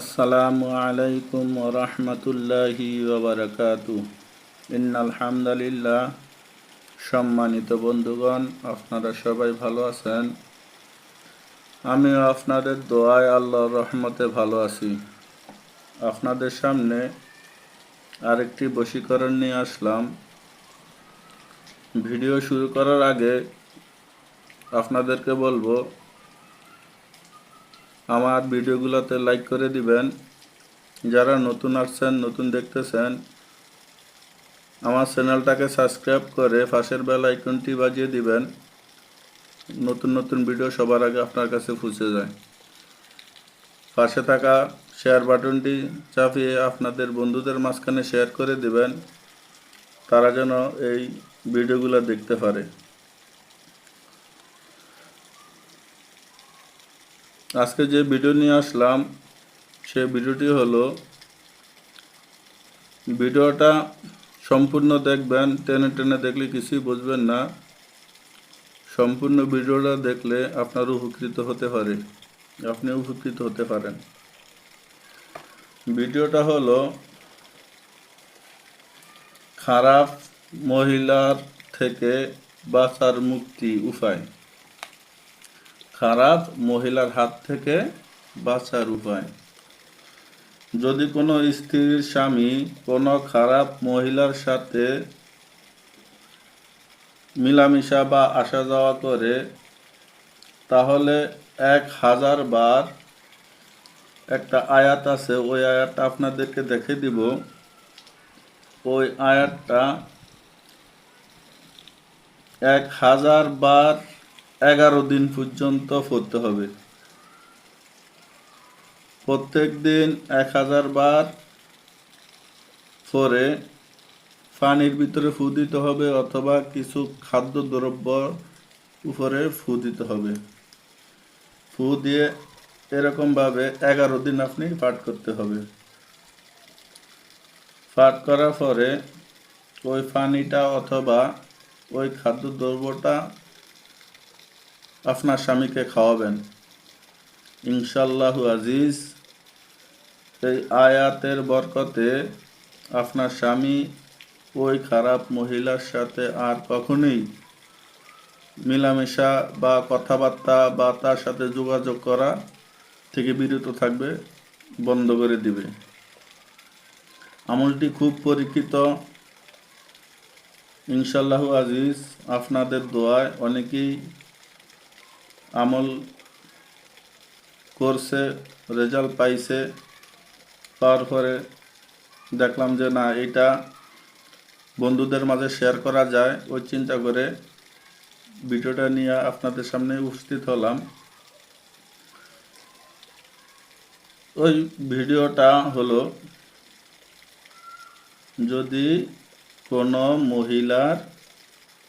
আসসালামু আলাইকুম রহমতুল্লাহি ওবরাকাতু আলহামদুলিল্লাহ সম্মানিত বন্ধুগণ, আপনারা সবাই ভালো আছেন? আমিও আপনাদের দোয়ায় আল্লাহর রহমতে ভালো আছি। আপনাদের সামনে আরেকটি বশীকরণ নিয়ে আসলাম। ভিডিও শুরু করার আগে আপনাদেরকে বলব আমার ভিডিওগুলোতে লাইক করে দিবেন। যারা নতুন আসছেন, নতুন দেখতেছেন, আমার চ্যানেলটাকে সাবস্ক্রাইব করে পাশের বেল আইকনটি বাজিয়ে দিবেন। নতুন নতুন ভিডিও সবার আগে আপনার কাছে পৌঁছে যায়। পাশে থাকা শেয়ার বাটনটি চাপিয়ে আপনাদের বন্ধুদের মাঝখানে শেয়ার করে দিবেন। তারা যেন এই ভিডিওগুলো দেখতে পারে। আজকে যে ভিডিও নিয়ে আসলাম, সে ভিডিওটি হলো ভিডিওটা সম্পূর্ণ দেখবেন, টেনে টেনে দেখলে কিছুই বুঝবেন না। সম্পূর্ণ ভিডিওটা দেখলে আপনার উপকৃত হতে পারে। আপনি উপকৃত হতে পারেন। ভিডিওটা হলো, খারাপ মহিলার থেকে বাঁচার মুক্তি উপায়। খারাপ মহিলার হাত থেকে বাঁচার উপায়। যদি কোনো স্ত্রীর স্বামী কোনো খারাপ মহিলার সাথে মিলামিশা বা আসা যাওয়া করে, তাহলে এক হাজার বার একটা আয়াত আছে, ওই আয়াতটা আপনাদেরকে দেখে দিব। ওই আয়াতটা এক হাজার বার এগারো দিন পর্যন্ত পড়তে হবে। প্রত্যেক দিন এক হাজার বার পরে পানির ভিতরে ফু দিতে হবে অথবা কিছু খাদ্য দ্রব্য উপরে ফু দিতে হবে। ফু দিয়ে এরকমভাবে এগারো দিন আপনি পাঠ করতে হবে। পাঠ করার পরে ওই পানিটা অথবা ওই খাদ্য দ্রব্যটা আপনার স্বামীকে খাওয়াবেন। ইনশাল্লাহু আজিজ, এই আয়াতের বরকতে আপনার স্বামী ওই খারাপ মহিলার সাথে আর কখনোই মেলামেশা বা কথাবার্তা বা তার সাথে যোগাযোগ করা থেকে বিরত থাকবে, বন্ধ করে দিবে। আমলটি খুব পরীক্ষিত। ইনশাল্লাহু আজিজ, আপনাদের দোয়ায় অনেকেই আমল করছে, রেজাল্ট পাইছে পাওয়ার পরে দেখলাম যে না, এটা বন্ধুদের মাঝে শেয়ার করা যায়। ওই চিন্তা করে ভিডিওটা নিয়ে আপনাদের সামনে উপস্থিত হলাম। ওই ভিডিওটা হলো, যদি কোনো মহিলার,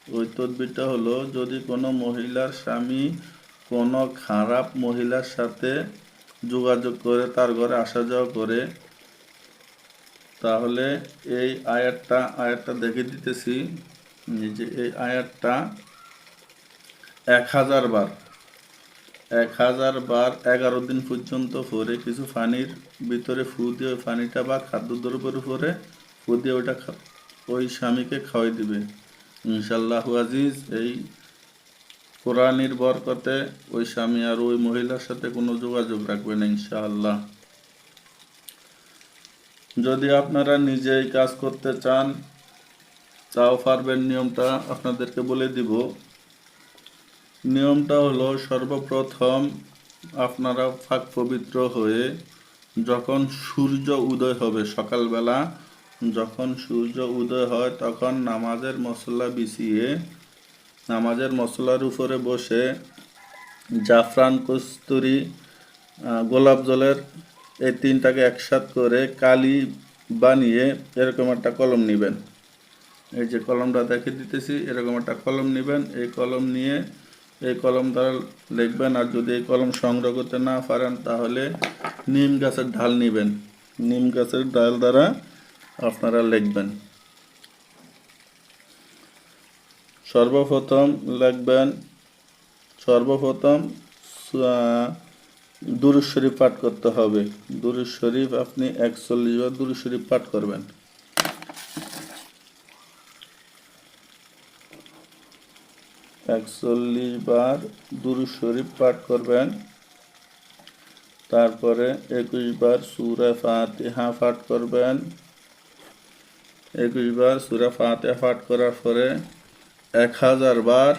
ওই তদবিরটা হলো, যদি কোনো মহিলার স্বামী কোনো খারাপ মহিলার সাথে যোগাযোগ করে, তার ঘরে আসা যাওয়া করে, তাহলে এই আয়াতটা আয়াতটা দেখে দিতেছি যে এই আয়াতটা এক হাজার বার, এক হাজার বার এগারো দিন পর্যন্ত পরে কিছু পানির ভিতরে ফু দিয়ে ওই পানিটা বা খাদ্যদ্রব্যের উপরে ফু দিয়ে ওইটা ওই স্বামীকে খাওয়াই দিবে। ইনশাল্লাহ আজিজ, এই কোরআনির বরকতে ওই স্বামী আর ওই মহিলার সাথে কোনো যোগাযোগ রাখবেন ইনশাআল্লাহ। যদি আপনারা নিজেই কাজ করতে চান, তাও পারবেন নিয়মটা আপনাদেরকে বলে দিব। নিয়মটা হলো সর্বপ্রথম আপনারা ফাঁক পবিত্র হয়ে যখন সূর্য উদয় হবে সকালবেলা, যখন সূর্য উদয় হয় তখন নামাজের মশলা বিছিয়ে নামাজের মশলার উপরে বসে জাফরান কস্তুরি গোলাপ জলের এই তিনটাকে একসাথ করে কালি বানিয়ে এরকম একটা কলম নেবেন। এই যে কলমটা দেখে দিতেছি, এরকম একটা কলম নেবেন। এই কলম নিয়ে এই কলম দ্বারা লিখবেন, আর যদি এই কলম সংগ্রহ করতে না পারেন, তাহলে নিম গাছের ঢাল নেবেন। নিম গাছের ডাল দ্বারা আপনারা লিখবেন। সর্বপ্রথম লিখবেন, সর্বপ্রথম দুরুজ শরীফ পাঠ করতে হবে। দুরুজ শরীফ আপনি একচল্লিশ বার দুরুজ শরীফ পাঠ করবেন। একচল্লিশ বার দুরুজ শরীফ পাঠ করবেন। তারপরে একুশ বার সুরা ফাতিহা পাঠ করবেন। একুশ বার সুরা ফাতিহা পাঠ করার পরে এক হাজার বার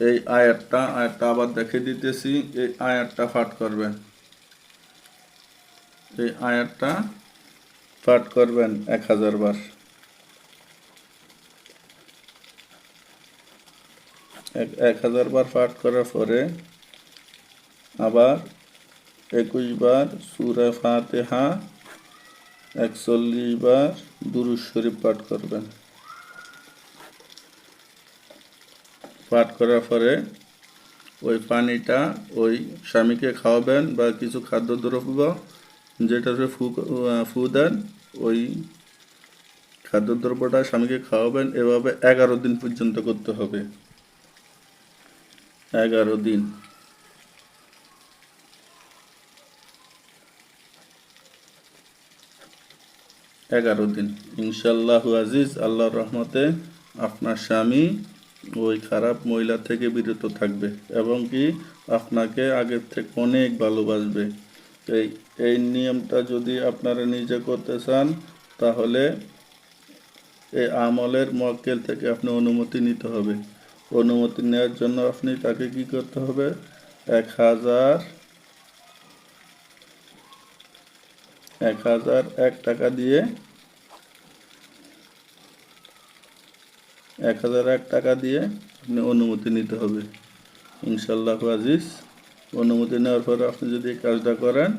এই আয়াতটা আয়াতটা আবার দেখে দিতেছি, এই আয়াতটা পাঠ করবেন। এই আয়াতটা পাঠ করবেন এক হাজার বার। এক হাজার বার পাঠ করার পরে আবার একুশ বার সুরা ফাতেহা, একচল্লিশ বার দুরুজ শরীফ পাঠ করবেন। পাঠ করার পরে ওই পানিটা ওই স্বামীকে খাওয়াবেন বা কিছু খাদ্যদ্রব্য যেটাতে ফু ফু দেন, ওই খাদ্যদ্রব্যটা স্বামীকে খাওয়াবেন। এভাবে এগারো দিন পর্যন্ত করতে হবে। এগারো দিন। এগারো দিন। ইনশাল্লাহ আজিজ, আল্লাহর রহমতে আপনার স্বামী ওই খারাপ মহিলা থেকে বিরত থাকবে এবং কি আপনাকে আগের থেকে অনেক ভালোবাসবে। এই এই নিয়মটা যদি আপনারা নিজে করতে চান, তাহলে এই আমলের মক্কেল থেকে আপনি অনুমতি নিতে হবে। অনুমতি নেওয়ার জন্য আপনি তাকে কি করতে হবে? এক হাজার এক হাজার এক টাকা দিয়ে এক হাজার এক টাকা দিয়ে আপনি অনুমতি নিতে হবে। ইনশাল্লাহ আজিজ, অনুমতি নেওয়ার পরে আপনি যদি কাজটা করেন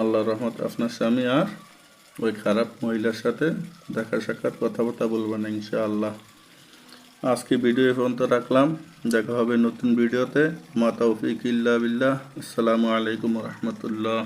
আল্লাহ রহমত আপনার স্বামী আর ওই খারাপ মহিলার সাথে দেখা সাক্ষাৎ কথাবার্তা বলবেন ইনশাআল্লাহ। আজকে ভিডিও পর্যন্ত রাখলাম। দেখা হবে নতুন ভিডিওতে। মাতা উফিক ইল্লা বিল্লাহ। আসসালামু আলাইকুম রহমতুল্লাহ।